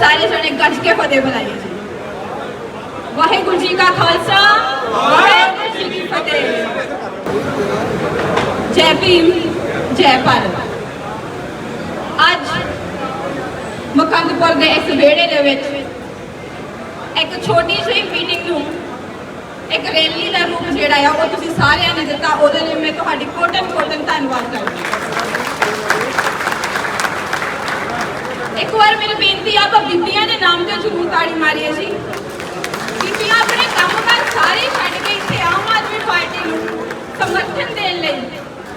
ਸਾਰੇ ਜਣੇ ਗੱਜ ਕੇ ਫਤਿਹ ਬੁਲਾਈਏ ਜੀ ਵਾਹਿਗੁਰੂ ਜੀ ਕਾ ਖਾਲਸਾ ਵਾਹਿਗੁਰੂ ਜੀ ਕੀ ਫਤਿਹ ਜੈ ਭੀਮ ਜੈ ਭਾਰਤ ਅੱਜ ਮੁਕੰਦਪੁਰ ਦੇ ਇਸ ਵਿਹੜੇ ਦੇ ਵਿੱਚ ਇੱਕ ਛੋਟੀ ਜਿਹੀ ਮੀਟਿੰਗ ਨੂੰ ਇੱਕ ਰੈਲੀ ਦਾ ਰੂਪ ਜਿਹੜਾ ਆ ਉਹ ਤੁਸੀਂ ਸਾਰਿਆਂ ਨੇ ਦਿੱਤਾ ਉਹਦੇ ਲਈ ਮੈਂ ਤੁਹਾਡੀ ਕੋਟਨ ਕੋਟਨ ਧੰਨਵਾਦ ਕਰਦੀ ਹਾਂ ਵਾਰ ਮੇਰੀ ਬੇਨਤੀ ਆ, ਆਪਾਂ ਬੀਬੀਆਂ ਦੇ ਨਾਮ ਤੇ ਜ਼ਰੂਰ ਤਾੜੀ ਮਾਰੀਏ ਜੀ। ਬੀਬੀਆਂ ਆਪਣੇ ਕੰਮਕਾਰ ਸਾਰੇ ਛੱਡ ਕੇ ਇੱਥੇ ਆਮ ਆਦਮੀ ਪਾਰਟੀ ਨੂੰ ਸਮਰਥਨ ਦੇਣ ਲਈ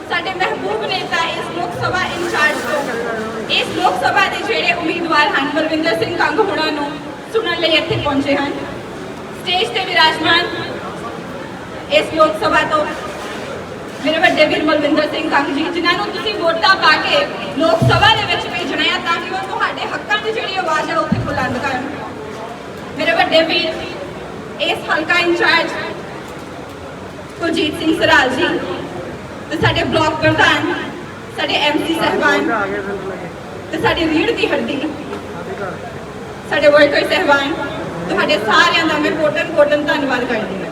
ਸਾਡੇ ਮਹਿਬੂਬ ਨੇਤਾ ਇਸ ਲੋਕ ਸਭਾ ਇੰਚਾਰਜ ਤੋਂ, ਇਸ ਲੋਕ ਸਭਾ ਦੇ ਜਿਹੜੇ ਉਮੀਦਵਾਰ ਹਨ, ਬਲਵਿੰਦਰ ਸਿੰਘ ਕੰਗ ਹੋਣਾ ਨੂੰ ਸੁਣਨ ਲਈ ਇੱਥੇ ਪਹੁੰਚੇ ਹਨ। ਸਟੇਜ ਤੇ ਵਿਰਾਜਮਾਨ ਇਸ ਲੋਕ ਸਭਾ ਤੋਂ ਮੇਰੇ ਵੱਡੇ ਵੀਰ ਮਲਵਿੰਦਰ ਸਿੰਘ ਕੰਗ ਜੀ, ਜਿਨ੍ਹਾਂ ਨੂੰ ਤੁਸੀਂ ਵੋਟਾਂ ਪਾ ਕੇ ਲੋਕ ਸਭਾ ਦੇ ਵਿੱਚ ਭੇਜਣਾ ਹੈ ਤਾਂ ਕਿ ਉਹ ਤੁਹਾਡੇ ਹੱਕਾਂ ਦੀ ਜਿਹੜੀ ਆਵਾਜ਼ ਹੈ ਉੱਥੇ ਬੁਲੰਦ ਕਰਨ। ਮੇਰੇ ਵੱਡੇ ਵੀਰ, ਇਸ ਹਲਕਾ ਇੰਚਾਰਜ ਕੁਲਜੀਤ ਸਿੰਘ ਸਰਾਲ ਜੀ ਤੇ ਸਾਡੇ ਬਲਾਕ ਪ੍ਰਧਾਨ, ਸਾਡੇ ਐਮਸੀ ਸਹਿਬਾਨ ਤੇ ਸਾਡੀ ਰੀੜ ਦੀ ਹੱਡੀ, ਸਾਡੇ ਵਰਕਰ ਸਹਿਬਾਨ, ਤੁਹਾਡੇ ਸਾਰਿਆਂ ਦਾ ਮੈਂ ਕੋਟਨ ਕੋਟਨ ਧੰਨਵਾਦ ਕਰਦੀ ਹਾਂ।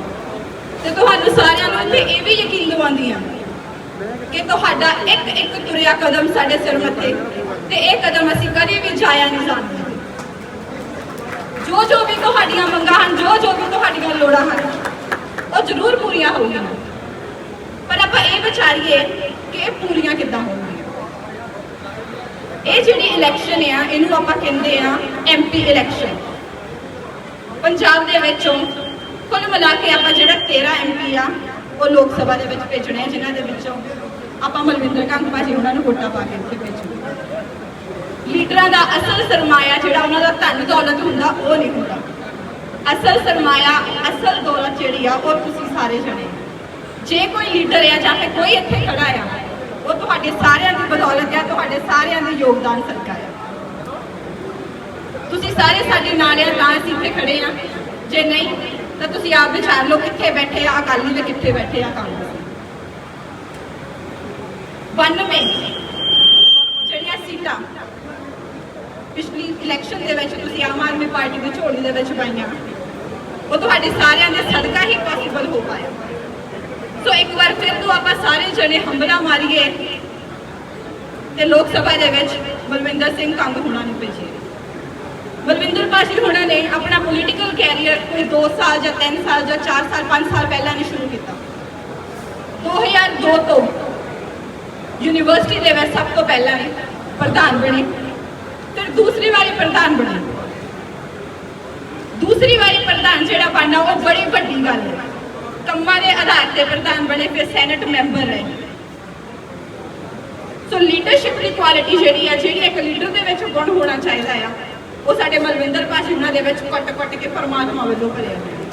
ਤੇ ਤੁਹਾਨੂੰ ਸਾਰਿਆਂ ਨੂੰ ਇਹ ਵੀ ਯਕੀਨ ਦਿਵਾਉਂਦੀ ਹਾਂ ਕਿ ਤੁਹਾਡਾ ਇੱਕ ਇੱਕ ਤੁਰਿਆ ਕਦਮ ਸਾਡੇ ਸਿਰ ਮੱਥੇ ਤੇ ਇਹ ਕਦਮ ਅਸੀਂ ਕਦੇ ਵੀ ਜਾਇਆ ਨਹੀਂ ਜਾਣਦੇ ਜੋ ਜੋ ਵੀ ਤੁਹਾਡੀਆਂ ਮੰਗਾਂ ਹਨ, ਜੋ ਜੋ ਵੀ ਤੁਹਾਡੀਆਂ ਲੋੜਾਂ ਹਨ, ਉਹ ਜ਼ਰੂਰ ਪੂਰੀਆਂ ਹੋਣਗੀਆਂ। ਪਰ ਆਪਾਂ ਇਹ ਵਿਚਾਰੀਏ ਕਿ ਇਹ ਪੂਰੀਆਂ ਕਿੱਦਾਂ ਹੋਣਗੀਆਂ? ਇਹ ਜਿਹੜੀ ਇਲੈਕਸ਼ਨ ਆ, ਇਹਨੂੰ ਆਪਾਂ ਕਹਿੰਦੇ ਆ ਐਮਪੀ ਇਲੈਕਸ਼ਨ ਪੰਜਾਬ ਦੇ ਵਿੱਚੋਂ ਕੁੱਲ ਮਿਲਾ ਕੇ ਆਪਾਂ ਜਿਹੜਾ 13 ਐਮਪੀ ਆ ਉਹ ਲੋਕ ਸਭਾ ਦੇ ਵਿੱਚ ਭੇਜਣੇ ਆ, ਜਿਨ੍ਹਾਂ ਦੇ ਵਿੱਚੋਂ ਆਪਾਂ ਮਲਵਿੰਦਰ ਕੰਗ ਭਾਜੀ ਉਹਨਾਂ ਨੂੰ ਵੋਟਾਂ ਪਾ ਕੇ ਇੱਥੇ ਭੇਜੂਗੇ ਲੀਡਰਾਂ ਦਾ ਅਸਲ ਸਰਮਾਇਆ ਜਿਹੜਾ ਉਹਨਾਂ ਦਾ ਧਨ ਦੌਲਤ ਹੁੰਦਾ, ਉਹ ਨਹੀਂ ਹੁੰਦਾ। ਅਸਲ ਸਰਮਾਇਆ, ਅਸਲ ਦੌਲਤ ਜਿਹੜੀ ਆ, ਉਹ ਤੁਸੀਂ ਸਾਰੇ ਜਣੇ। ਜੇ ਕੋਈ ਲੀਡਰ ਆ ਜਾਂ ਫਿਰ ਕੋਈ ਇੱਥੇ ਖੜਾ ਆ, ਉਹ ਤੁਹਾਡੇ ਸਾਰਿਆਂ ਦੀ ਬਦੌਲਤ ਆ, ਤੁਹਾਡੇ ਸਾਰਿਆਂ ਦੇ ਯੋਗਦਾਨ ਸਦਕਾ ਆ। ਤੁਸੀਂ ਸਾਰੇ ਸਾਡੇ ਨਾਲ ਆ, ਤਾਂ ਅਸੀਂ ਇੱਥੇ ਖੜੇ ਆ। ਜੇ ਨਹੀਂ ਤਾਂ ਤੁਸੀਂ ਆਪ ਵਿਚਾਰ ਲਓ ਕਿੱਥੇ ਬੈਠੇ ਆ, ਅਕਾਲੀ ਤੇ ਕਿੱਥੇ ਬੈਠੇ ਆ, ਕਾਂਗਰਸੀ 92 ਜਿਹੜੀਆਂ ਸੀਟਾਂ ਪਿਛਲੀ ਇਲੈਕਸ਼ਨ ਦੇ ਵਿੱਚ ਤੁਸੀਂ ਆਮ ਆਦਮੀ ਪਾਰਟੀ ਦੀ ਝੋਲੀ ਦੇ ਵਿੱਚ ਪਾਈਆਂ, ਉਹ ਤੁਹਾਡੇ ਸਾਰਿਆਂ ਦੇ ਸਦਕਾ ਹੀ ਪੋਸੀਬਲ ਹੋ ਪਾਇਆ। ਸੋ ਇੱਕ ਵਾਰ ਫਿਰ ਤੋਂ ਆਪਾਂ ਸਾਰੇ ਜਣੇ ਹੰਬਲਾ ਮਾਰੀਏ ਤੇ ਲੋਕ ਸਭਾ ਦੇ ਵਿੱਚ ਬਲਵਿੰਦਰ ਸਿੰਘ ਕੰਗ ਹੋਣਾ ਨੂੰ ਭੇਜੀਏ। ਬਲਵਿੰਦਰ ਪਾਸ਼ੀ ਹੋਣਾ ਨੇ ਆਪਣਾ ਪੋਲੀਟੀਕਲ ਕੈਰੀਅਰ ਕੋਈ 2 ਸਾਲ ਜਾਂ 3 ਸਾਲ ਜਾਂ 4 ਸਾਲ 5 ਸਾਲ ਪਹਿਲਾਂ ਨਹੀਂ ਸ਼ੁਰੂ ਕੀਤਾ। 2002 ਤੋਂ ਯੂਨੀਵਰਸਿਟੀ ਦੇ ਵਿੱਚ ਸਭ ਤੋਂ ਪਹਿਲਾਂ ਇਹ ਪ੍ਰਧਾਨ ਬਣੇ, ਫਿਰ ਦੂਸਰੀ ਵਾਰੀ ਪ੍ਰਧਾਨ ਬਣੇ। ਦੂਸਰੀ ਵਾਰੀ ਪ੍ਰਧਾਨ ਜਿਹੜਾ ਬਣਨਾ, ਉਹ ਬੜੀ ਵੱਡੀ ਗੱਲ ਹੈ। ਕੰਮਾਂ ਦੇ ਆਧਾਰ ਤੇ ਪ੍ਰਧਾਨ ਬਣੇ, ਫਿਰ ਸੈਨੇਟ ਮੈਂਬਰ ਰਹੇ। ਸੋ ਲੀਡਰਸ਼ਿਪ ਦੀ ਕੁਆਲਿਟੀ ਜਿਹੜੀ ਹੈ, ਜਿਹੜੀ ਇੱਕ ਲੀਡਰ ਦੇ ਵਿੱਚ ਗੁਣ ਹੋਣਾ ਚਾਹੀਦਾ ਆ ਉਹ ਸਾਡੇ ਮਲਵਿੰਦਰ ਪਾਸ਼ੀ ਉਹਨਾਂ ਦੇ ਵਿੱਚ ਕੱਟ ਕੱਟ ਕੇ ਪਰਮਾਤਮਾ ਵੱਲੋਂ ਭਰਿਆ ਹੋਇਆ।